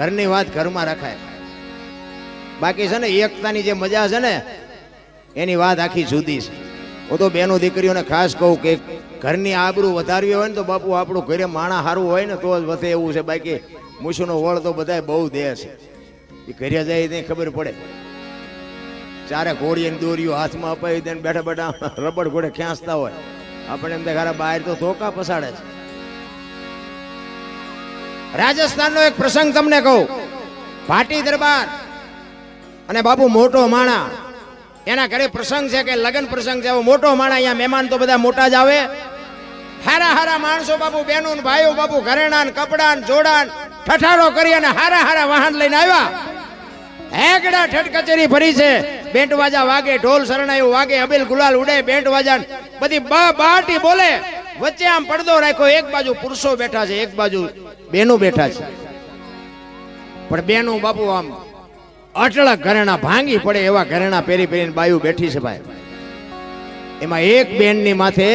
ઘરની વાત ઘરમાં રખાય. બાકી છે ને, એકતાની જે મજા છે ને, એની વાત આખી જુદી છે. હું તો બેનો દીકરીઓને ખાસ કહું કે ઘરની આબરૂ વધારવી હોય ને તો બાપુ આપણું ઘરે માણા સારું હોય ને, તો જ વધે એવું છે. બાકી મૂછનો વળ તો બધાય બહુ દે છે. એ ઘરે જાય ત્યાં ખબર પડે. ચારે ઘોડીએ દોરીઓ હાથમાં અપાવી દે બેઠા બેઠા રબડ ઘોડે ખેંચતા હોય. આપણે એમ દેખાડા બહાર તો ધોકા પસાડે છે. રાજસ્થાનનો એક પ્રસંગ તમને કહું. ભાટી દરબાર અને બાપુ મોટો માણા. એના ઘરે પ્રસંગ છે કે લગ્ન પ્રસંગ છે. મોટો માણા અહીંયા મહેમાન તો બધા મોટા જ આવે. હારા હારા માણસો બાપુ, બહેનો ભાઈઓ બાપુ, ઘરેણા કપડા ને જોડા ઠઠારો કરી અને હારા હારા વાહન લઈને આવ્યા. હેગડા ઠઠ કચેરી ભરી છે. બેન્ટ વાજા વાગે, ઢોલ શરણાયું વાગે, અબીલ ગુલાલ ઉડે, બેન્ટ વાજા બધી બાટી બોલે. વચ્ચે આમ પડદો રાખ્યો, એક બાજુ પુરુષો બેઠા છે, એક બાજુ બેનો બેઠા છે. પણ બેનો બાપુ આમ અટળા ઘરેણા ભાંગી પડે એવા ઘરેણા પહેરી પહેરીને બાયું બેઠી છે ભાઈ. એમાં એક બેનની માથે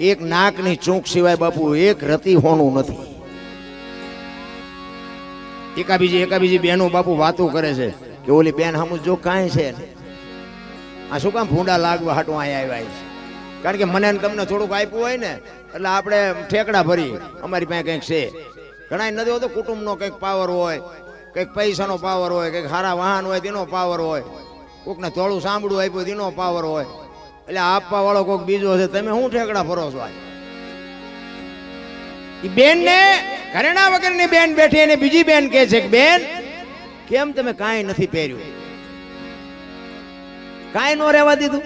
એક નાકની ચૂંક સિવાય બાપુ એક રતી હોનું નથી. એકા બીજી એકા બીજી બેનો બાપુ વાતો કરે છે કે ઓલી બેન હમું જો કાંઈ છે. આ શું કામ ભૂંડા લાગવા હાટું અહીંયા આવ્યા છે? કારણ કે મને તમને થોડુંક આપ્યું હોય ને, એટલે આપણે ઠેકડા ભરી અમારી પાસે કંઈક છે. ઘણા નથી હોતો, કુટુંબનો કંઈક પાવર હોય, કંઈક પૈસાનો પાવર હોય, કંઈક સારા વાહન હોય, તેનો પાવર હોય. કોકને થોડું સાંભળું આપ્યું, તેનો પાવર હોય. એટલે આપવા વાળો કોઈક બીજો છે, તમે શું ઠેકડા ફરો છો આજ? ઈ બેન ને ઘરેણા વગરની બેન બેઠી અને બીજી બેન કહે છે કે, બેન, કેમ તમે કાંઈ નથી પહેર્યું? કાંઈ નો રહેવા દીધું.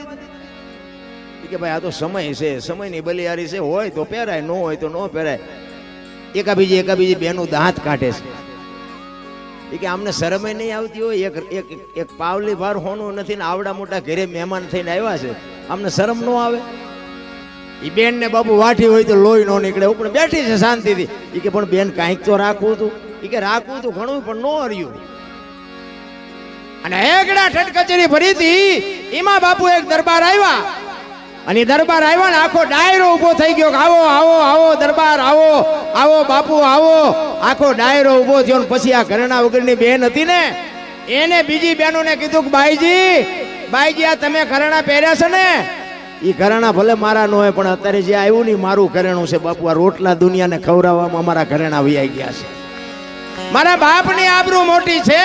કે, ભાઈ, આ તો સમય છે, સમયની બલિયારી છે, હોય તો પહેરાય, ન હોય તો ન પહેરાય. એકા બીજી બેનું દાંત કાઢે છે. ઈ કે આમને શરમે નહીં આવતી હોય, એક એક એક પાવલી ભાર હોનું નથી ને આવડા મોટા ઘરે મહેમાન થઈને આવ્યા છે. આમને શરમ ન આવે? એ બેન ને બાબુ વાઠી હોય તો લોહી નો નીકળે. ઉપર બેઠી છે શાંતિથી. એ કે પણ બેન કાંઈક તો રાખવું હતું એ કે રાખવું હતું ઘણું પણ નો હર્યું. અને એકડા ઠઠ કચેરી ભરી હતી. એમાં બાપુ એક દરબાર આવ્યા. અને દરબાર આવ્યા ને આખો ડાયરો ઊભો થઈ ગયો આવો આવો આવો, દરબાર, આવો આવો, બાપુ, આવો. આખો ડાયરો ઊભો થયો ને પછી આ ઘરેણા વગરની બેન હતી ને, એને બીજી બહેનોને કીધું કે ભાઈજી ભાઈજી આ તમે ઘરેણા પહેર્યા છે ને? એ ઘરેણા ભલે મારા ન હોય, પણ અત્યારે જે આવ્યું ને મારું ઘરેણું છે, બાપુ. આ રોટલા દુનિયાને ખવડાવવામાં અમારા ઘરેણા વૈયા ગયા છે. મારા બાપની આબરૂ મોટી છે,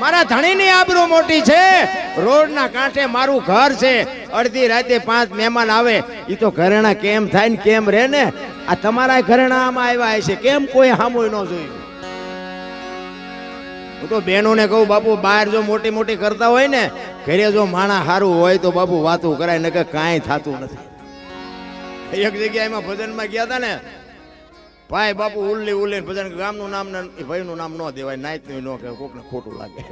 મારા ધણીની આબરૂ મોટી છે. રોડના કાંઠે મારું ઘર છે. અડધી રાતે પાંચ મહેમાન આવે એ તો ઘરેણા કેમ થાય ને કેમ રહે ને? આ તમારા ઘરેણા આમાં આવ્યા છે કેમ કોઈ હામુય ન જોયું? હું તો બહેનોને કહું, બાપુ, બહાર જો મોટી મોટી કરતા હોય ને, ઘરે જો માણા સારું હોય તો બાપુ વાતું કરાય ને કે કાંઈ થતું નથી. એક જગ્યાએ એમાં ભજનમાં ગયા હતા ને ભાઈ બાપુ, ઉલ્લી ઉલ્લી ભજન ગામનું નામ ને ભાઈનું નામ ન દેવાય નાયતનું ન કહેવાય, કોકને ખોટું લાગે.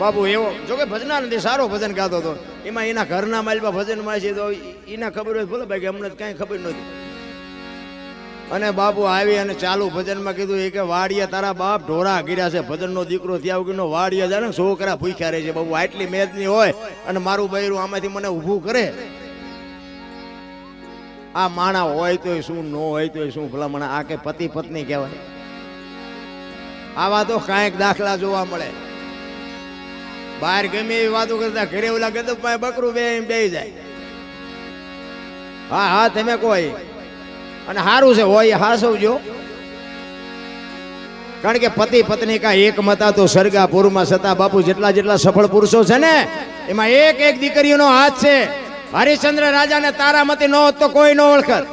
બાપુ, એવો જો કે ભજનાનંદી સારો ભજન ગાતો હતો. એમાં એના ઘરના માલમાં ભજનમાં છે, તો એને ખબર હોય ભલે ભાઈ કે અમને કાંઈ ખબર નથી. અને બાપુ આવી અને ચાલુ ભજનમાં કીધું, એ કે વાડિયા તારા બાપ ઢોરા ગીર્યા છે. ભજનનો દીકરો ત્યાં વગરનો વાડિયા જાય ને છોકરા ભૂખ્યા રહે છે. બાપુ, આટલી મેદની હોય અને મારું બૈરું આમાંથી મને ઊભું કરે આ માણા હોય તોય શું, ન હોય તોય શું ભલામણ આ કે પતિ પત્ની કહેવાય. આવા તો કાંઈક દાખલા જોવા મળે. બહાર ગમે એવી વાતો કરતા ઘરે ઓલા ગદપ પાસે બકરું બે બે જાય. હા હા, તમે કોઈ અને સારું છે, હોય હાસવજો. કારણ કે પતિ પત્ની કા એક મતા તો સરગાપુરમાં સતા બાપુ જેટલા જેટલા સફળ પુરુષો છે ને, એમાં એક એક દીકરીઓનો હાથ છે. હરિશ્ચંદ્ર રાજાને તારામતી ન હોત કોઈ ન ઓળખત.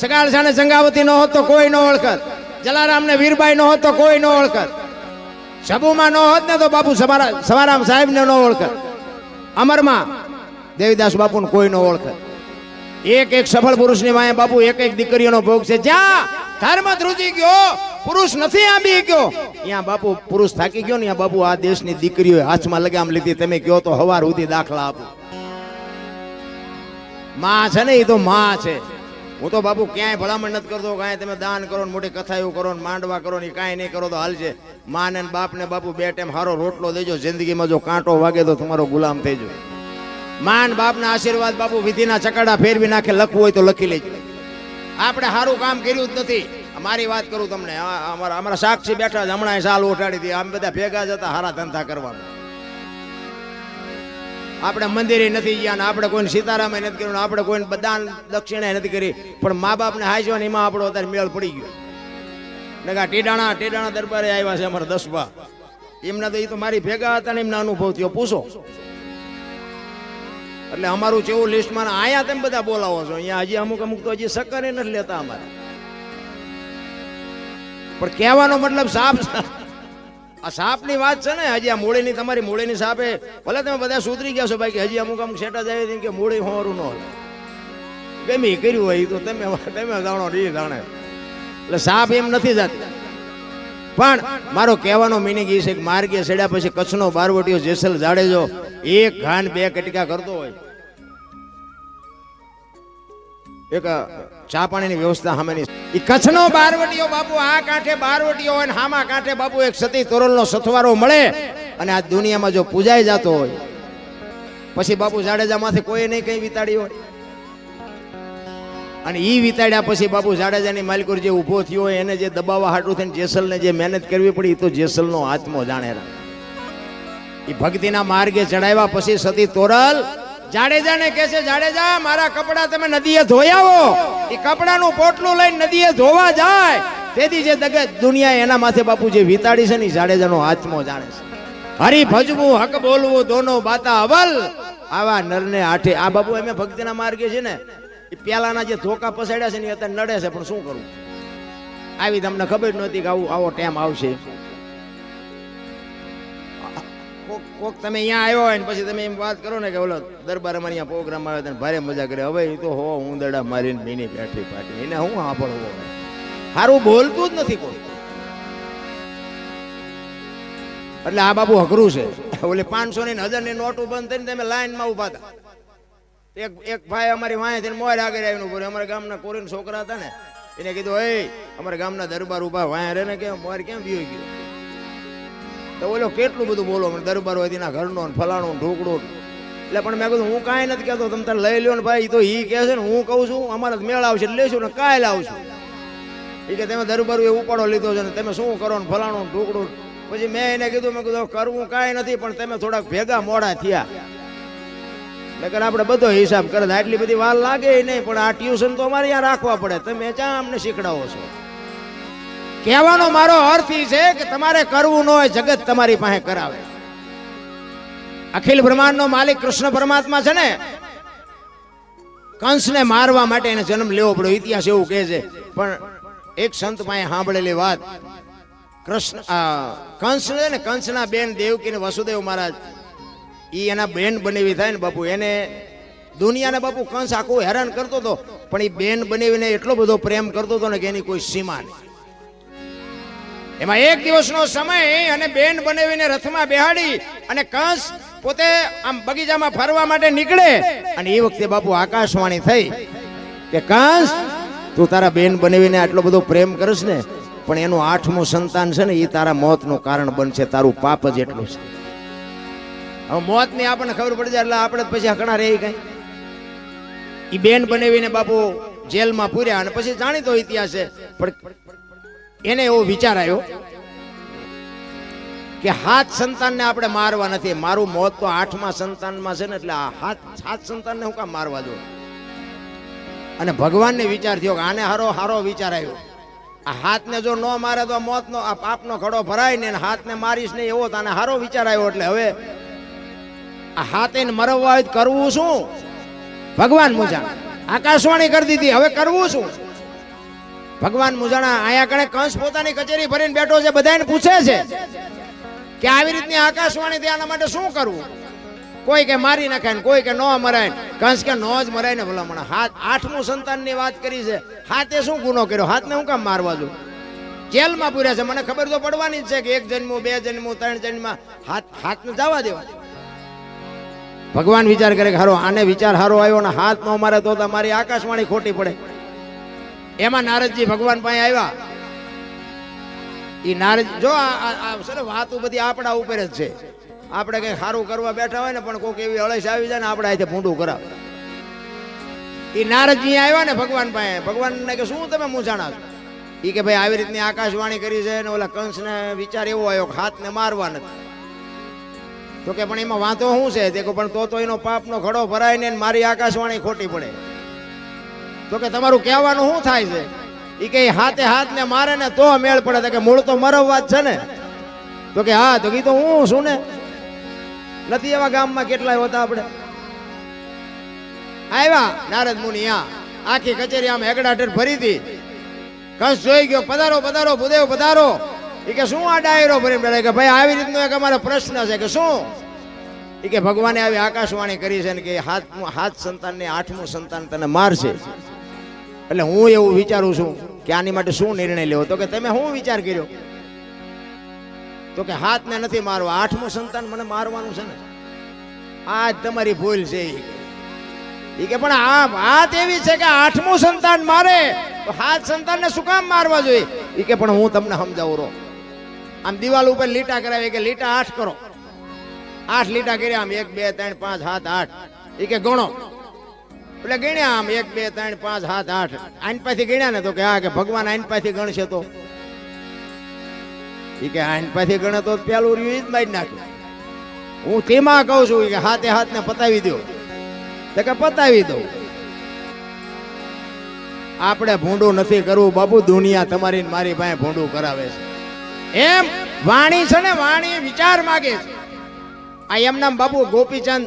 સગાળ સાને સંગાવતી ન હોત કોઈ ન ઓળખત. જલારામને વીરબાઈ ન હોત કોઈ ન ઓળખત. સબુમાં ન હોત ને તો બાપુ સવારા સવારામ સાહેબને ન ઓળખત. અમરમાં દેવીદાસ બાપુને કોઈ ન ઓળખત. એક એક સફળ પુરુષની માએ બાપુ એક એક દીકરીઓનો ભોગ છે. જ્યાં ધર્મ ધ્રુજી ગયો, પુરુષ નથી આંબી ગયો. ત્યાં બાપુ પુરુષ થાકી ગયો ને બાપુ આ દેશની દીકરીઓ હાથમાં લગામ લીધી. તમે કયો તો હવાર સુધી દાખલા આપો. માં છે ને એ તો માં છે. હું તો બાપુ ક્યાંય ભલામણ નથી કરતો, કાંઈ તમે દાન કરો ને મોટી કથા એવું કરો ને માંડવા કરો ને કાંઈ નહીં કરો તો હાલશે માં ને બાપ બાપુ બે ટાઈમ સારો રોટલો દેજો, જિંદગીમાં જો કાંટો વાગે તો તમારો ગુલામ થઈ જાય માન બાપના આશીર્વાદ બાપુ વિધિના ચકડા ફેરવી નાખે, લખવું હોય તો લખી લેજો. આપણે સારું કામ કર્યું જ નથી. મારી વાત કરું તમને અમારા અમારા સાક્ષી બેઠા હમણાં સાલ ઉઠાડી હતી. આમ બધા ભેગા જતા હારા ધંધા કરવામાં આપણે મંદિરે નથી ગયા ને આપણે કોઈને સીતારામે નથી કર્યું આપણે કોઈને બધા દક્ષિણે નથી કરી. પણ મા બાપને હાજવા ને એમાં આપણો અત્યારે મેળ પડી ગયો. ને કે આ ટીડાણા ટીડાણા દરબારે આવ્યા છે અમારા દસબા એમના તો એ તો મારી ભેગા હતા ને એમના અનુભવ થયો. પૂછો. એટલે અમારું જેવું લિસ્ટમાં આયા તેમ બધા બોલાવો છો. અહીંયા હજી અમુક અમુક તો હજી સક્કરે નથી લેતા અમારે. પણ કહેવાનો મતલબ સાપ આ સાપની વાત છે ને, હજી આ મૂળીની તમારી મૂળીની સાપે, ભલે તમે બધા સુધરી ગયા છો બાકી હજી અમુક અમુક સેટા જાય કે મૂળી હોરું ન ગમે કર્યું હોય તો તમે તમે જાણો નહીં જાણે. એટલે સાપ એમ નથી જાતી. પણ મારો કહેવાનો મિનિંગ એ છે કે માર્ગે ચડ્યા પછી કચ્છનો બારવટીઓ જેસલ જાડેજો એક ઘાન બે કટકા કરતો હોય. એક ચા પાણીની વ્યવસ્થા સામેની એ કચ્છનો બારવટીઓ બાપુ, આ કાંઠે બારવટીઓ હોય હામા કાંઠે બાપુ એક સતી તોરલનો સથવારો મળે અને આ દુનિયામાં જો પૂજાઈ જતો હોય, પછી બાપુ જાડેજામાંથી કોઈ નહીં કંઈ વિતાડી હોય. અને ઈ વિતાડ્યા પછી બાપુ જાડેજાની માલિકોર જે ઊભો થયો હોય, એને જે દબાવવા હાટું થઈને જેસલને જે મહેનત કરવી પડી એ તો જેસલનો આત્મો જાણેલા એ ભક્તિના માર્ગે ચડાવ્યા પછી સતી તોરલ જાડેજાને કે છે, જાડેજા, મારા કપડા તમે નદીએ ધોયાવો એ કપડાનું પોટલું લઈને નદીએ ધોવા જાય. તેથી જે દુનિયા એના માથે બાપુ જે વિતાડી છે ને જાડેજાનો આત્મો જાણે છે. હરી ભજવું, હક બોલવું, દોનો બાતા અવલ. આવા નરને આઠે. આ બાપુ એમે ભક્તિના માર્ગે છે ને, એ પેલાના જે ધોકા પસાડ્યા છે ને અત્યારે નડે છે, પણ શું કરવું આવી તમને ખબર નહોતી કે આવું આવો ટાઈમ આવશે. કોક કોક તમે અહીંયા આવ્યો હોય ને પછી તમે એમ વાત કરો ને કે ઓલો દરબાર અમારે અહીંયા પ્રોગ્રામ આવે તને ભારે મજા કરે. હવે એ તો હો ઉંદરડા મારીને મીની બેઠી પાટી એને હું સાંભળવો સારું બોલતું જ નથી કોઈ. એટલે આ બાબુ અઘરું છે. ઓલી પાંચસો ની હજારની નોટો બંધ થઈને તમે લાઈનમાં ઊભા હતા. એક એક ભાઈ અમારી વાંહે થઈને મોર આગળ આવીને ઊભો. અમારા ગામના કોરીન છોકરા હતા ને. એને કીધું એ અમારા ગામના દરબાર ઊભા વાંહે રહે ને કે મોર કેમ વ્યુ ગયો? તો ઓલો કેટલું બધું બોલો? મને દરબાર હોય તેના ઘરનો ફલાણો ને ઢોકળો એટલે પણ મેં કીધું, હું કાંઈ નથી કહેતો, તમે તારે લઈ લ્યો ને ભાઈ, તો એ કહે છે ને, હું કહું છું, અમારે મેળ આવશે, લેશું ને કાંઈ લાવશું. એ કે તમે દરબાર એ ઉપાડો લીધો છે ને, તમે શું કરો ને ફલાણો ઢોકડો પછી મેં એને કીધું, મેં કીધું કરવું કાંઈ નથી, પણ તમે થોડાક ભેગા મોડા થયા. નકર આપણે બધો હિસાબ કરે, આટલી બધી વાર લાગે નહીં, પણ આ ટ્યુશન તો અમારે ત્યાં રાખવા પડે, તમે ચા અમને શીખડાવો છો. કહેવાનો મારો અર્થ એ છે કે તમારે કરવું ન હોય, જગત તમારી પાસે કરાવે. અખિલ બ્રહ્માંડનો માલિક કૃષ્ણ પરમાત્મા છે ને, કંસને મારવા માટે એને જન્મ લેવો પડ્યો. ઇતિહાસ એવું કહે છે, પણ એક સંત પાસે સાંભળેલી વાત, કૃષ્ણ કંસ છે ને, કંસના બેન દેવકી ને વસુદેવ મહારાજ, ઈ એના બેન બનેવી થાય ને બાપુ. એને દુનિયાને બાપુ કંસ આખું હેરાન કરતો હતો, પણ એ બેન બનેવીને એટલો બધો પ્રેમ કરતો હતો ને કે એની કોઈ સીમા નહીં. એમાં એક દિવસનો સમય અને બેન બનાવીને રથમાં બેહાડી અને કંસ પોતે આમ બગીચામાં ફરવા માટે નીકળે અને એ વખતે બાપુ આકાશવાણી થઈ કે, કંસ, તું તારા બેન બનાવીને આટલો બધો પ્રેમ કરીશ ને, પણ એનું આઠમું સંતાન છે ને, એ તારા મોતનું કારણ બનશે, તારું પાપ જ એટલું છે. હવે મોતની આપણને ખબર પડી જાય એટલે આપણે પછી હકણા રહી ગઈ એ બેન બનાવીને બાપુ જેલમાં પૂર્યા અને પછી જાણીતો ઇતિહાસ છે, પણ એને એવો વિચાર આવ્યો કે હાથ સંતાનને આપણે મારવા નથી. મારું મોત તો આઠમા સંતાનમાં છે ને, એટલે હાથ સાત સંતાનને હું કામ મારવા દો અને ભગવાનને વિચાર થયો કે આને હારો હારો વિચાર આવ્યો. આ હાથને જો ન મારે તો મોતનો, આ પાપનો ખડો ભરાય ને હાથ હાથને મારીશ ને એવો તો આને હારો વિચાર આવ્યો. એટલે હવે આ હાથ મરવવા હોય કરવું શું? ભગવાન મુજા આકાશવાણી કરી દીધી, હવે કરવું શું? ભગવાન મુજાણા આયા કણે કંસ પોતાની કચેરી ભરીને બેઠો છે બધાને પૂછે છે કે આવી રીતની આકાશવાણી થી આના માટે શું કરવું? કોઈ કે મારી નાખાય ને કોઈ કે ન મરાય કંસ કે નો જ મરાય ને ભલામણ. હાથ આઠમું સંતાનની વાત કરી છે. હાથે શું ગુનો કર્યો? હાથને હું કામ મારવા દઉં? જેલમાં પૂર્યા છે. મને ખબર તો પડવાની જ છે કે એક જન્મો, બે જન્મો, ત્રણ જન્મ હાથ, હાથને જવા દેવા. ભગવાન વિચાર કરે કે હારો, આને વિચાર હારો આવ્યો ને હાથ નો મારે તો તમારી આકાશવાણી ખોટી પડે. એમાં નારદજી ભગવાન પાસે આવ્યા. એ નારદ જો આ- ને વાતો બધી આપણા ઉપર જ છે. આપણે કઈ સારું કરવા બેઠા હોય ને પણ કોઈક એવી અળસ આવી જાય ને આપણે અહીંથી ભૂંડું કરાવ. એ નારદજી આવ્યા ને ભગવાન પાસે. ભગવાન ને કે શું તમે મૂંઝાણા છો? એ કે ભાઈ આવી રીતની આકાશવાણી કરી છે ને ઓલા કંસને વિચાર એવો આવ્યો કે હાથને મારવા નથી. તો કે પણ એમાં વાંધો શું છે? તે પણ તો તો એનો પાપનો ઘડો ભરાય ને મારી આકાશવાણી ખોટી પડે. તો કે તમારું કહેવાનું શું થાય છે? એ કે હાથે હાથ ને મારે ને તો મેળ પડે. કે મૂળ તો મરવવા જ છે ને? તો કે હા, તો કીધું હું શું ને? નથી એવા ગામમાં કેટલાય હોતા આપણે? આવ્યા નારદ મુનિ, આ આખી કચેરી આમ હેગડાટેર ભરી હતી. કંસ જોઈ ગયો, પધારો પધારો, ભૂદેવ, પધારો. એ કે શું આ ડાયરો ભરી બેઠા? કે ભાઈ, આવી રીતનો એક અમારો પ્રશ્ન છે કે શું? એ કે ભગવાને આવી આકાશવાણી કરી છે ને કે હાથ હાથ સંતાનને આઠમું સંતાન તને મારશે. એટલે હું એવું વિચારું છું કે આની માટે શું નિર્ણય લેવો? તો કે તમે શું વિચાર કર્યો? તો કે હાથને નથી મારવા, આઠમું સંતાન મને મારવાનું છે ને. આ જ તમારી ભૂલ છે. ઈ. કે પણ આ વાત એવી છે કે આઠમું સંતાન મારે, તો હાથ સંતાનને શું કામ મારવા જોઈએ? ઈ કે પણ હું તમને સમજાવું રહો. આમ દિવાલ ઉપર લીટા કરાવી કે લીટા આઠ કરો. આઠ લીટા કર્યા, આમ એક, બે, ત્રણ, પાંચ, સાત, આઠ. એ કે ગણો. એટલે ગણ્યા આમ, એક, બે, ત્રણ, પાંચ, સાત, આઠ. આઈન પાસેથી ગણ્યા ને તો કે હા કે ભગવાન આઈન પાસેથી ગણશે તો. એ કે આઈન પાસેથી ગણે તો પેલું રહ્યું જ મારી નાખ્યું હું તેમાં કહું છું કે હાથે હાથને પતાવી દો તો કે પતાવી દઉં. આપણે ભૂંડું નથી કરવું, બાપુ, દુનિયા તમારી મારી પાસે ભૂંડું કરાવે છે. એમ વાણી છે ને, વાણી વિચાર માગે છે. આ એમના બાપુ ગોપીચંદ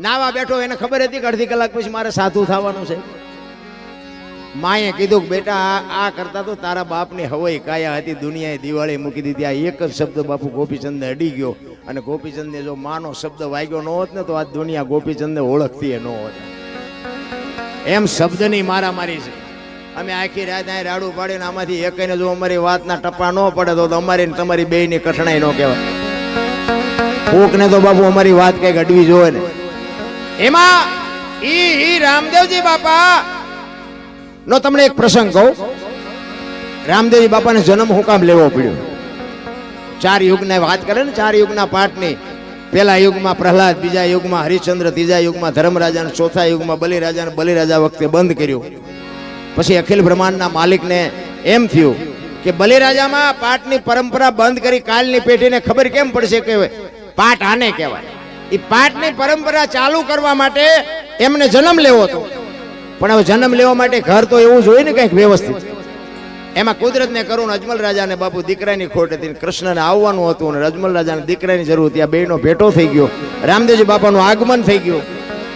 નાવા બેઠો એને ખબર હતી કે અડધી કલાક પછી મારે સાધુ થવાનું છે? માએ કીધું કે બેટા, આ કરતા તો તારા બાપની હવાઈ કાયા હતી, દુનિયાએ દિવાળી મૂકી દીધી, આ એક જ શબ્દ બાપુ ગોપીચંદને અડી ગયો. અને ગોપીચંદને જો માનો શબ્દ વાગ્યો ન હોત ને, તો આ દુનિયા ગોપીચંદને ઓળખતી ન હોત. એમ શબ્દની મારામારી છે. અમે આખી રાત અહીં રાડું પાડીને આમાંથી એકને જો અમારી વાતના ટપ્પા ન પડે, તો તો અમારી ને તમારી બેયની કઠણાઈ ન કહેવાય. કોકને તો બાપુ અમારી વાત કંઈક અડવી જોવે ને. એમાં ઈ ઈ રામદેવજી બાપા નો તમને એક પ્રસંગ કહું. રામદેવજી બાપાને જન્મ હું કામ લેવો પડ્યો. ચાર યુગને વાત કરે ને, ચાર યુગના પાઠની. પહેલા યુગમાં પ્રહલાદ, બીજા યુગમાં હરિશ્ચંદ્ર, ત્રીજા યુગમાં ધર્મરાજા ચોથા યુગમાં બલિરાજા બલિરાજા વખતે બંધ કર્યું. પછી અખિલ બ્રહ્માંડના માલિકને એમ થયું કે બલિરાજામાં પાઠની પરંપરા બંધ કરી કાલની પેઢીને ખબર કેમ પડશે કે પાઠ આને કહેવાય? એ પાઠની પરંપરા ચાલુ કરવા માટે એમને જન્મ લેવો હતો. પણ હવે જન્મ લેવા માટે ઘર તો એવું જોઈએ ને કંઈક વ્યવસ્થિત. એમાં કુદરતને કરું અજમલ રાજાને બાપુ દીકરાની ખોટ હતી કૃષ્ણને આવવાનું હતું અને અજમલ રાજાને દીકરાની જરૂર હતી. આ બેનો ભેટો થઈ ગયો. રામદેવજી બાપાનું આગમન થઈ ગયું.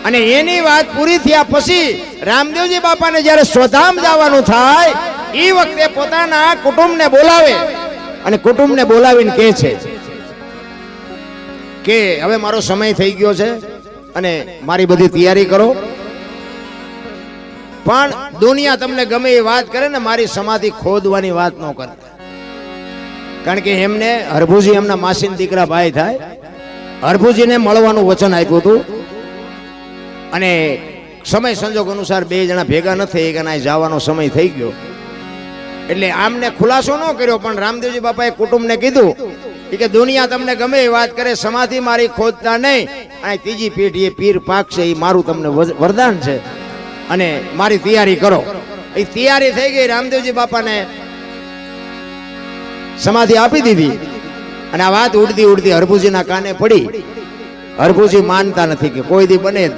અને એની વાત પૂરી થયા પછી રામદેવજી બાપાને જ્યારે સ્વધામ જવાનું થાય એ વખતે પોતાના કુટુંબને બોલાવે. અને કુટુંબને બોલાવીને કહે છે કે હવે મારો સમય થઈ ગયો છે અને મારી બધી તૈયારી કરો. પણ દુનિયા તમને ગમે એ વાત કરે ને, મારી સમાધિ ખોદવાની વાત ન કરતા. કારણ કે એમને, હરભુજી એમના માસીન દીકરા ભાઈ થાય. હરભુજીને મળવાનું વચન આપ્યું હતું. અને સમય સંજોગ અનુસાર બે જણા ભેગા ન થઈ કે જવાનો સમય થઈ ગયો. એટલે આમને ખુલાસો ન કર્યો, પણ રામદેવજી બાપાએ કુટુંબને કીધું કે દુનિયા તમને ગમે એ વાત કરે, સમાધિ મારી ખોદતા નહીં. અને ત્રીજી પેઢીએ પીર પાક છે એ મારું તમને વરદાન છે. અને મારી તૈયારી કરો. એ તૈયારી થઈ ગઈ, રામદેવજી બાપાને સમાધિ આપી દીધી. અને આ વાત ઉડતી ઉડતી હરભુજીના કાને પડી. હરભુજી માનતા નથી કે કોઈ દી બને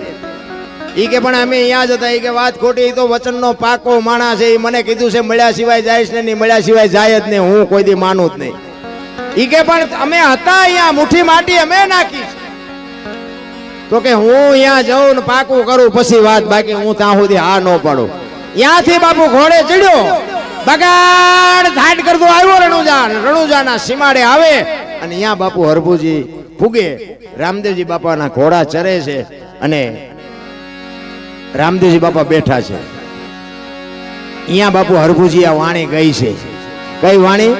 ઈ કે પણ અમે અહીંયા જ હતા એ કે વાત ખોટી તો વચનનો પાકો માણસ છે એ મને કીધું છે, મળ્યા સિવાય જાય ને નહીં, મળ્યા સિવાય જાય જ નહીં, હું કોઈ દી માનું જ નહીં. ઈ કે પણ અમે હતા અહીંયા, મુઠ્ઠી માટી અમે નાખી તો કે હું અહીંયા જઉં ને પાકું કરું, પછી વાત બાકી, હું ત્યાં સુધી હા ન પાડું. ત્યાંથી બાપુ ઘોડે ચડ્યો. બગાડ ધાટ કરતો આવ્યો રણુજા રણુજાના સીમાડે આવે અને અહીંયા બાપુ હરભુજી ફૂગે. રામદેવજી બાપાના ઘોડા ચરે છે અને રામદેવજી બાપા બેઠા છે. અહીંયા બાપુ હરભુજી આ વાણી ગઈ છે. કઈ વાણી?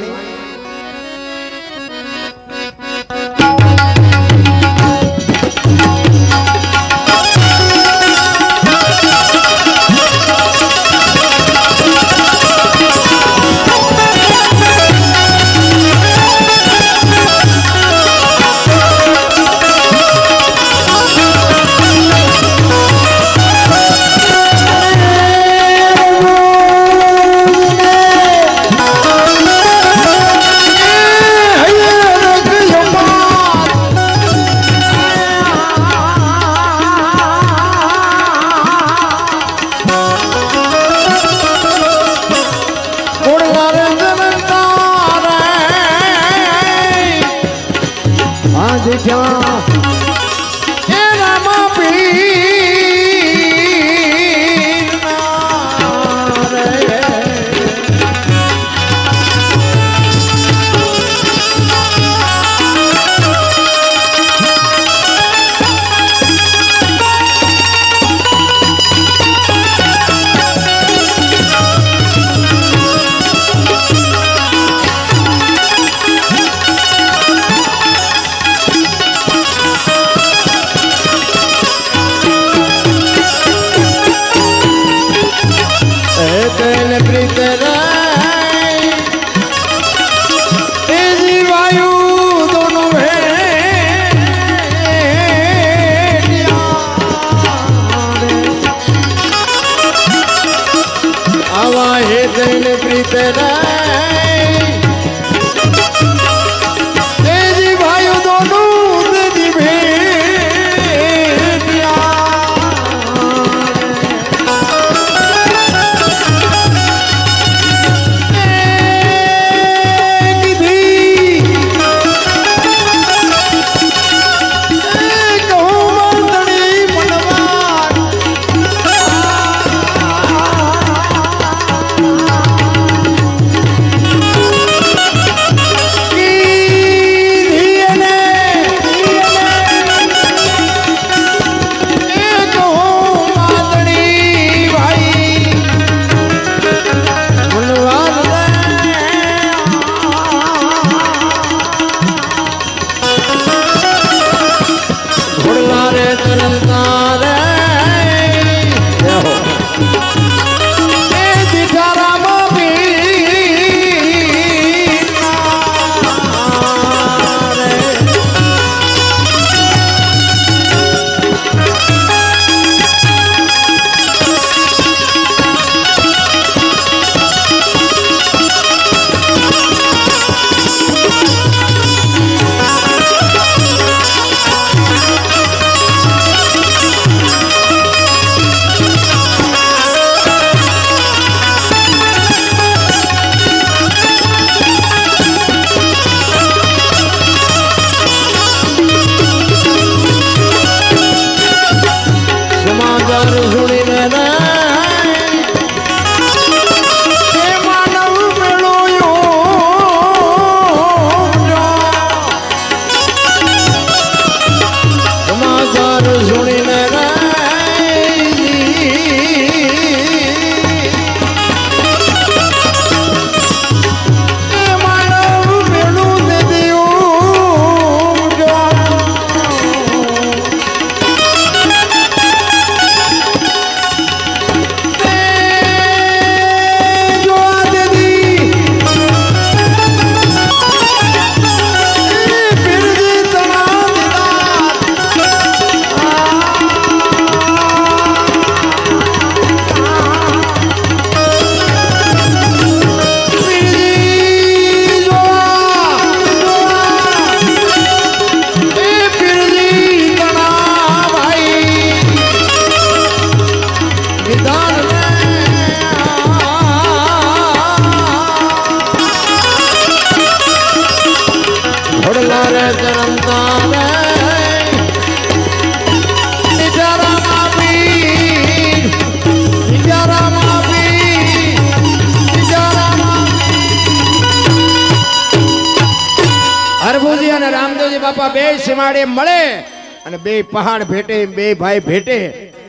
બે પહાડ ભેટે, બે ભાઈ ભેટે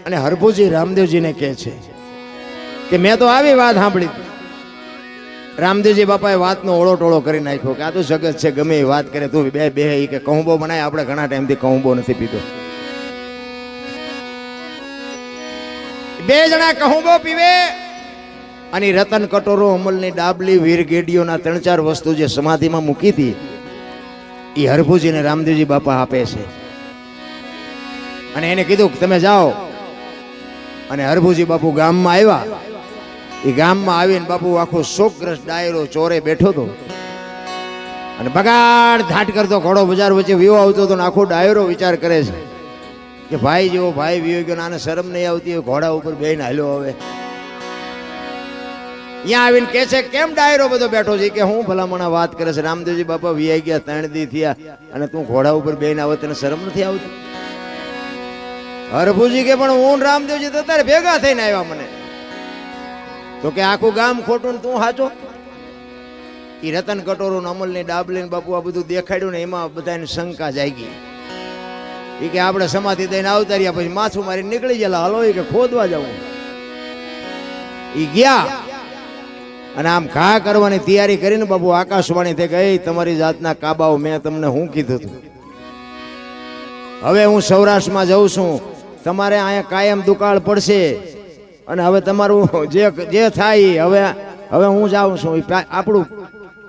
અને હરભુજી રામદેવજીને કહે છે કે મેં તો આવી વાત સાંભળી. રામદેવજી બાપાએ વાતનો ઓળો ટોળો કરી નાખ્યો કે આ તો જગત છે, ગમે એ વાત કરે, તું બે બે કે કહુંબો બનાય, આપણે ઘણા ટાઈમથી કહુંબો નથી પીધો. બે જણા કહુંબો પીવે અને રતન કટોરો અમલની ડાબલી, વીર ગેડીઓના ત્રણ ચાર વસ્તુ જે સમાધિમાં મૂકી હતી એ હરભુજી ને રામદેવજી બાપા આપે છે. અને એને કીધું કે તમે જાઓ. અને હરભુજી બાપુ ગામમાં આવ્યા. એ ગામમાં આવીને બાપુ આખો શોકગ્રસ્ત ડાયરો ચોરે બેઠો હતો. અને બગાડ ધાટ કરતો ઘોડો બજાર વચ્ચે વિવો આવતો હતો ને આખો ડાયરો વિચાર કરે છે. કે ભાઈ જેવો ભાઈ વિયો ગયો આને શરમ નહીં આવતી ઘોડા ઉપર બેન હાલ્યો હવે અહીંયા આવીને કે છે, કેમ ડાયરો બધો બેઠો છે? કે, હું ભલામણા વાત કરે છે. રામદેવજી બાપા વીઆઈ ગયા, ત્રણ દી થયા. અને તું ઘોડા ઉપર બેન આવે, તને શરમ નથી આવતી? હરભુજી કે, પણ હું રામદેવજી તો તારે ભેગા થઈને આવ્યા મને. તો કે, આખું ગામ ખોટું તું સાચો એ રતન કટોરું અમલની અમલ ડાબલી ને બાપુ આ બધું દેખાડ્યું ને એમાં બધાને શંકા જાગી. એ કે, આપણે સમાધિ દઈને આવતા રહ્યા પછી માથું મારી નીકળી ગયેલા. હલો કે, ખોદવા જવું એ ગયા. અને આમ ઘા કરવાની તૈયારી કરીને બાપુ આકાશવાણી થઈ ગઈ તમારી જાતના કાબાઓ મેં તમને હું કીધું હતું હવે હું સૌરાષ્ટ્રમાં જઉં છું. તમારે અહીંયા કાયમ દુકાળ પડશે. અને હવે તમારું જે જે થાય હવે હવે હું જાઉં છું. આપણું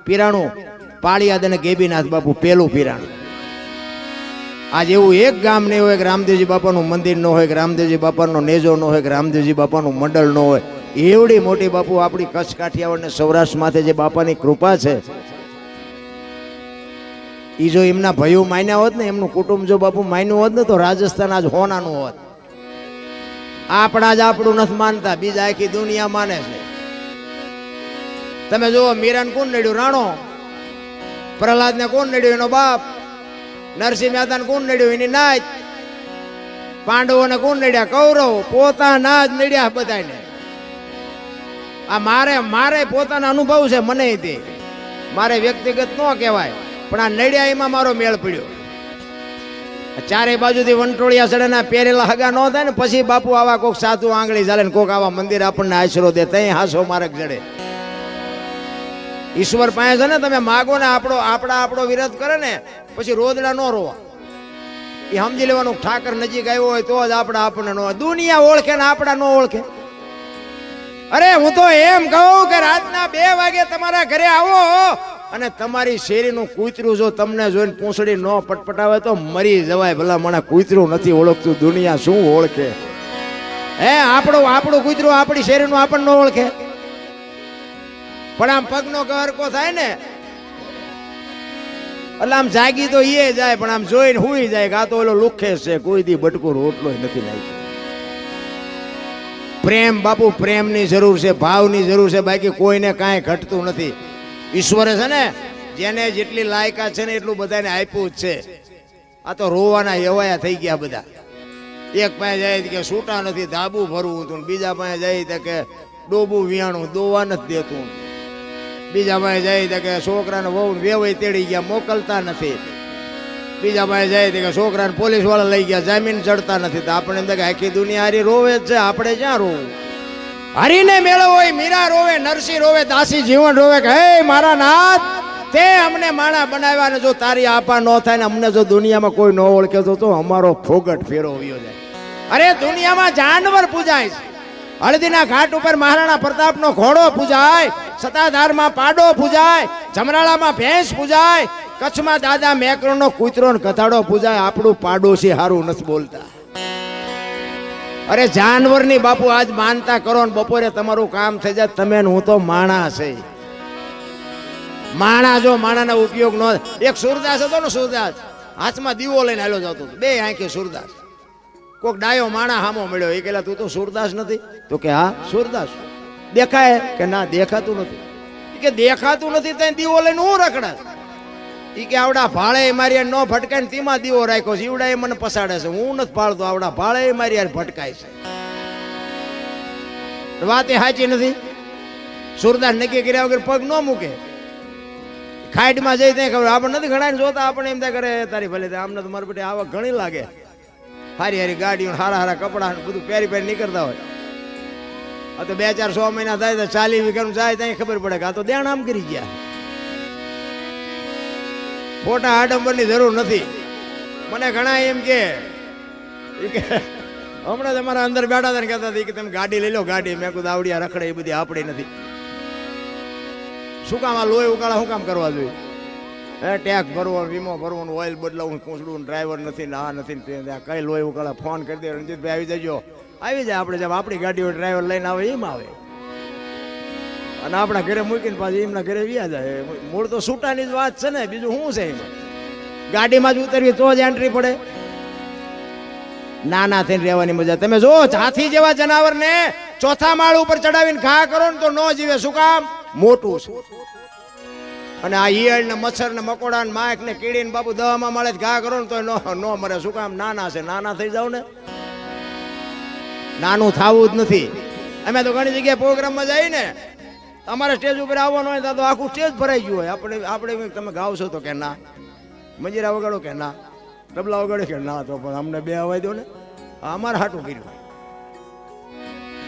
પીરાણું પાળિયાદ અને ગેબીનાથ બાપુ, પેલું પીરાણું. આજ એવું એક ગામ નહીં હોય કે રામદેવજી બાપાનું મંદિર ન હોય, કે રામદેવજી બાપાનો નેજો ન હોય, કે રામદેવજી બાપાનું મંડળ ન હોય. એવડી મોટી બાપુ આપણી કચ્છ કાઠિયાવાડ ને સૌરાષ્ટ્ર માથે જે બાપાની કૃપા છે. એ જો એમના ભાઈઓ માન્યા હોત ને, એમનું કુટુંબ જો બાપુ માન્યું હોત ને, તો રાજસ્થાન આજ હોનાનું હોત. આપણા જ આપણું નથી માનતા, બીજા આખી દુનિયા માને છે. તમે જુઓ, મીરાન કોણ નડ્યું? રાણો. પ્રહલાદ ને કોણ નડ્યું? એનો બાપ. નરસિંહ મહેતા ને કોણ નડ્યું? એની નાચ પાંડવોને કોણ નડ્યા? કૌરવ. પોતાના જ નડ્યા બધાને આ મારે મારે પોતાના અનુભવ છે મને તે. મારે વ્યક્તિગત ન કહેવાય, પણ આ નડ્યા એમાં મારો મેળ પડ્યો. ચારે બાજુથી વંટોળિયા સડેના પહેરેલા હગા ન થાય ને, પછી બાપુ આવા કોક સાધુ આંગળી ચાલે કોક આવા મંદિર આપણને આશરો દે તઈ હાસો મારક જડે. ઈશ્વર પાસે છે ને, તમે માગો ને આપણો, આપણા આપણો વિરોધ કરે ને, પછી રોદડા ન રોવા. એ સમજી લેવાનું, ઠાકર નજીક આવ્યો હોય તો જ આપણે આપણને ન દુનિયા ઓળખે ને આપણા ન ઓળખે. અરે હું તો એમ કહું કે રાતના બે વાગે તમારા ઘરે આવો અને તમારી શેરીનું કૂતરું જો તમને જોઈને પૂંછડી ન પટપટાવે તો મરી જવાય. ભલા મને કૂતરું નથી ઓળખતું. દુનિયા શું ઓળખે? હે, આપણું આપણું કૂતરું આપણી શેરીનું આપણને ઓળખે. પણ આમ પગનો કહરકો થાય ને? એટલે આમ જાગી તો એ જાય, પણ આમ જોઈને હુઈ જાય કે આ તો ઓલો લુખે છે. કોઈ દી બટકો રોટલો નથી લાગ્યો. પ્રેમ બાપુ, પ્રેમની જરૂર છે, ભાવની જરૂર છે, બાકી કોઈને કાંઈ ઘટતું નથી. ઈશ્વરે છે ને, જેને જેટલી લાયકાત છે ને એટલું બધાને આપ્યું જ છે. આ તો રોવાના એવાયા થઈ ગયા બધા. એક પાસે જાય કે છૂટા નથી, ધાબુ ભરવું હતું બીજા પાસે જાય કે ડોબું વિયાણું, દોવા નથી દેતું. બીજા પાસે જાય કે છોકરાને વહુ વેવાઈ તેડી ગયા, મોકલતા નથી. બીજા પાસે જાય કે છોકરાને પોલીસવાળા લઈ ગયા, જામીન ચડતા નથી. તો આપણે એમ કે આખી દુનિયા હારી રોવે જ છે, આપણે ક્યાં રોવું? હરીને મેળો હોય મીરા રોવે, નરસિંહ રોવે, દાસી જીવન રોવે કે, હે મારા નાથ, તે અમને માણા બનાવ્યા ને જો તારી આપા ન થાય ને અમને જો દુનિયામાં કોઈ ન ઓળખે તો તો અમારો ફોગટ ફેરવ્યો જાય. અરે દુનિયામાં જાનવર પૂજાય છે. હળદીના ઘાટ ઉપર મહારાણા પ્રતાપનો ઘોડો પૂજાય, સતાધારમાં પાડો પૂજાય, જમરાળામાં ભેંસ પૂજાય, કચ્છમાં દાદા મેકરોનો કૂતરો કથાડો પૂજાય, આપણું પાડોશી હારું નથી બોલતા. અરે જાનવરની બાપુ આજ માનતા કરો ને બપોરે તમારું કામ થઈ જાય, તમે હું તો માણા છે. માણા જો માણાનો ઉપયોગ ન એક સુરદાસ હતો ને સુરદાસ, હાથમાં દીવો લઈને હાલો જતો બે આંખે સુરદાસ. કોક ડાયો માણા હામો મળ્યો. એ કહેલા, તું તો સુરદાસ નથી. તો કે, હા, સુરદાસ. દેખાય કે ના, દેખાતું નથી. કે, દેખાતું નથી ત્યાં દીવો લઈને હું રખડા ઈ કે આવડા ભાળે મારી નો ભટકાય ને તેમાં દીવો રાખ્યો છે ઈવડા એ મને પસાડે છે. હું નથી ભાળતો, આવડા ભાળે મારી યાર ભટકાય છે. વાત એ સાચી નથી. સુરદાસ નક્કી કર્યા વગર પગ ન મૂકે. ખાઈટમાં જઈ ત્યાં ખબર, આપણે નથી ઘણા જોતા, આપણે એમ ત્યાં કરે તારી ભલે આમને તો મારી બેટી આવક ઘણી લાગે. હારી હારી ગાડીઓ, હારા હારા કપડાં બધું પહેરી પહેરી નીકળતા હોય. આ તો બે ચાર સો મહિના થાય તો ચાલી વીઘાનું જાય, ત્યાં ખબર પડે કે આ તો દેણ આમ કરી ગયા. ખોટા આડંબરની જરૂર નથી. મને ઘણા એમ કે હમણાં તમારા અંદર બેઠા હતા ને કહેતા હતા કે તમે ગાડી લઈ લો, ગાડી. મેં કુદ આવડિયા રખડે એ બધી આપણી નથી. શું કામ આ લોહી ઉકાળા, શું કામ કરવા જોઈએ? હે ટેક્સ ભરવો, વીમો ભરવો ઓઇલ બદલાવું પૂછડું ડ્રાઈવર નથી, ને આ નથી, ને કઈ લોહી ઉકાળા? ફોન કરી દે રણજીતભાઈ આવી જજો. આવી જાય આપણે, જેમ આપણી ગાડીઓ ડ્રાઈવર લઈને આવે, એમ આવે. અને આપણા ઘરે મૂકીને પાછી એમના ઘરે વ્યા જાય. મૂળ તો છૂટાની જ વાત છે ને, બીજું શું છે એમાં? ગાડીમાં જ ઉતરવી તો જ એન્ટ્રી પડે. નાના થઈને રહેવાની મજા. તમે જો, હાથી જેવા જનાવરને ચોથા માળ ઉપર ચડાવીને ઘા કરો ને તો ન જીવે. શું કામ? મોટું છે. અને આ ઈયળ ને મચ્છર ને મકોડા ને માયક ને કીડી ને બાપુ દવામાં મળે ઘા કરો ને તો ન, નો મરે. શું કામ? નાના છે. નાના થઈ જાવ ને? નાનું થવું જ નથી. અમે તો ઘણી જગ્યાએ પ્રોગ્રામમાં જઈએ ને અમારે સ્ટેજ ઉપર આવવાનું હોય તો આખું સ્ટેજ ભરાઈ ગયું હોય. આપણે આપણે તમે ગાવશો તો કે ના. મંજીરા વગાડો કે ના. તબલા વગાડો કે ના, તો પણ અમને બે અવાય દો ને. અમારે હાટું કર્યું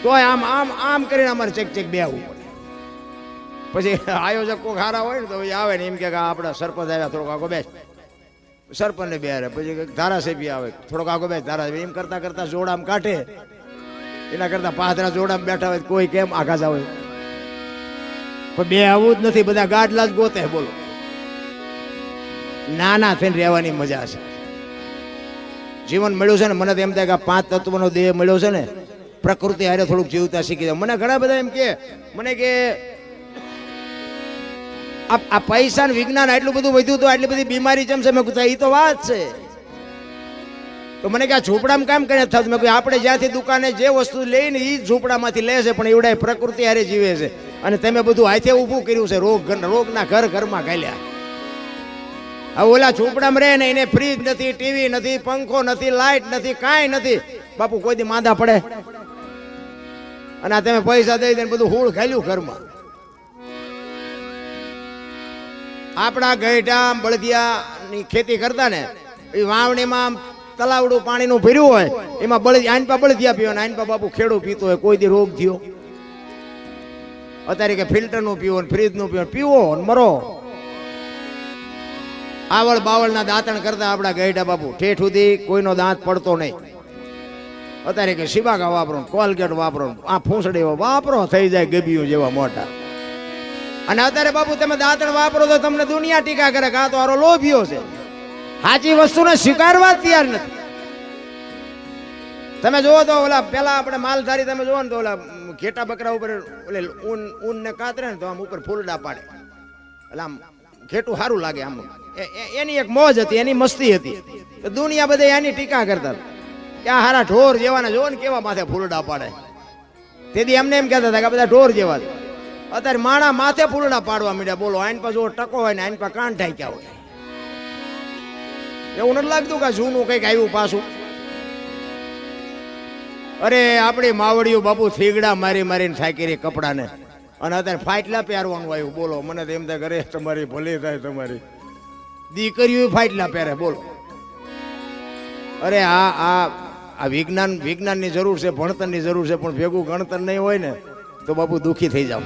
તોય આમ આમ આમ કરીને અમારે ચેક ચેક બે આવવું પડે. પછી આયોજક કોઈ ખારા હોય ને તો આવે ને એમ કે આપણે સરપંચ આવ્યા, થોડોક આગો બેસ. સરપંચને બે હારે. પછી ધારાસભ્ય આવે, થોડોક આગો બેસ. ધારાસભ્ય એમ કરતા કરતા જોડામ કાઢે. એના કરતા પાથરા જોડામ બેઠા હોય કોઈ કેમ આઘા જાવ? પણ બે આવું જ નથી, બધા ગાડલા જ ગોતે, બોલો. નાના થઈને રહેવાની મજા છે. જીવન મળ્યું છે ને, મને તો એમ થાય કે આ પાંચ તત્વનો દેહ મળ્યો છે ને, પ્રકૃતિ હારે થોડુંક જીવતા શીખી જાય મને ઘણા બધા એમ કે, મને કે, આ પૈસા ને વિજ્ઞાન આટલું બધું વધ્યું તો આટલી બધી બીમારી જેમ છે? મેં કીધું એ તો વાત છે. તો મને કે આ ઝૂંપડામાં કામ કરીને થતું? મેં કહ્યું આપણે જ્યાંથી દુકાને જે વસ્તુ લઈને એ ઝૂંપડામાંથી લે છે, પણ એવડા પ્રકૃતિ હારે જીવે છે. અને તમે બધું હાથે ઊભું કર્યું છે. રોગ રોગના ઘર ઘરમાં ગાલ્યા. હવે ઓલા ઝૂંપડામાં રહે ને એને ફ્રીજ નથી ટીવી નથી, પંખો નથી લાઇટ નથી, કાંઈ નથી. બાપુ, કોઈ દી માંદા પડે. અને આ તમે પૈસા દઈ દઈને બધું હૂળ ખાલ્યું ઘરમાં. આપણા ગઈઢા બળદિયાની ખેતી કરતા ને, એ વાવણીમાં તલાવડું પાણીનું ભર્યું હોય, એમાં બળદિયા આનપા બળદિયા પીવાના આનપા બાપુ ખેડૂ પીતો હોય, કોઈ દી રોગ થયો. અત્યારે કે ફિલ્ટરનું પીવો ને ફ્રીજનું પીવો પીવો મરો. આવળ બાવળના દાંતણ કરતા આપણા ગઈડા બાપુ, ઠેઠ સુધી કોઈનો દાંત પડતો નહીં. અત્યારે કે શિબાગા વાપરો કોલગેટ વાપરો આ ફૂંસડી વાપરો, થઈ જાય ગબીઓ જેવા મોટા અને અત્યારે બાપુ તમે દાંતણ વાપરો તો તમને દુનિયા ટીકા કરે કે તો આરો લોભિયો છે. સાચી વસ્તુને સ્વીકારવા તૈયાર નથી. તમે જુઓ તો ઓલા પેલા આપણે માલધારી તમે જુઓ ને તો ઓલા ઘેટા બકરા ઉપર ઓલે ઊન ઊન ને કાતરે ને તો આમ ઉપર ફૂલડા પાડે. એટલે આમ ઘેટું સારું લાગે આમ. એની એક મોજ હતી, એની મસ્તી હતી. દુનિયા બધે એની ટીકા કરતા. આ હારા ઢોર જેવાના જુઓ ને કેવા માથે ફૂલડા પાડે. તેથી એમને એમ કહેતા હતા કે બધા ઢોર જેવા અત્યારે માણા માથે ફૂલડા પાડવા માંડ્યા. બોલો, આઈન પાસે ટકો હોય ને આઈન પાસે કાન ઢાંક્યા હોય. એવું નથી લાગતું કે જૂનું કંઈક આવ્યું પાછું. અરે, આપણી માવડીઓ બાપુ થીગડા મારી મારીને થાકી રહી કપડાને. અને અત્યારે ફાટલા પહેરવાનું આવ્યું. બોલો, મને તો એમ થાય ઘરે તમારી ભલે થાય તમારી. દીકરીઓ ફાટલા પહેરે, બોલો. અરે, આ આ આ વિજ્ઞાન, વિજ્ઞાનની જરૂર છે, ભણતરની જરૂર છે, પણ ભેગું ગણતર નહીં હોય ને, તો બાપુ દુઃખી થઈ જાવ